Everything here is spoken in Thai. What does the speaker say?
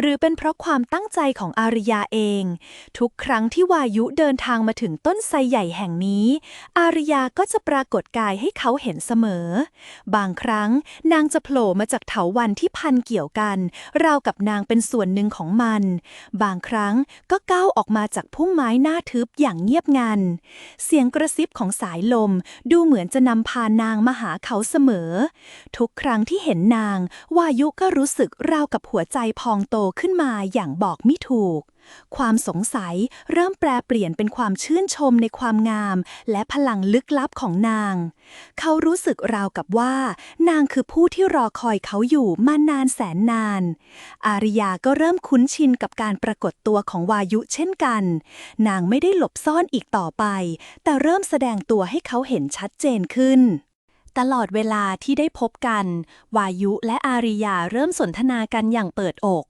หรือเป็นเพราะความตั้งใจของอาริยาเอง ทุกครั้งที่วายุเดินทางมาถึงต้นไทรใหญ่แห่งนี้ อาริยาก็จะปรากฏกายให้เขาเห็นเสมอ บางครั้งนางจะโผล่มาจากเถาวันที่พันเกี่ยวกันราวกับนางเป็นส่วนหนึ่งของมัน บางครั้งก็ก้าวออกมาจากพุ่มไม้หน้าทึบอย่างเงียบงัน เสียงกระซิบของสายลมดูเหมือนจะนำพานางมาหาเขาเสมอ ทุกครั้งที่เห็นนาง วายุก็รู้สึกราวกับหัวใจพองโตขึ้นมาอย่างบอกไม่ถูก ความสงสัยเริ่มแปรเปลี่ยนเป็นความชื่นชมในความงาม และพลังลึกลับของนาง เขารู้สึกราวกับว่า นางคือผู้ที่รอคอยเขาอยู่มานานแสนนาน อาริยาก็เริ่มคุ้นชินกับการปรากฏตัวของวายุเช่นกัน นางไม่ได้หลบซ่อนอีกต่อไป แต่เริ่มแสดงตัวให้เขาเห็นชัดเจนขึ้น ตลอดเวลาที่ได้พบกัน วายุและอาริยาเริ่มสนทนากันอย่างเปิดอก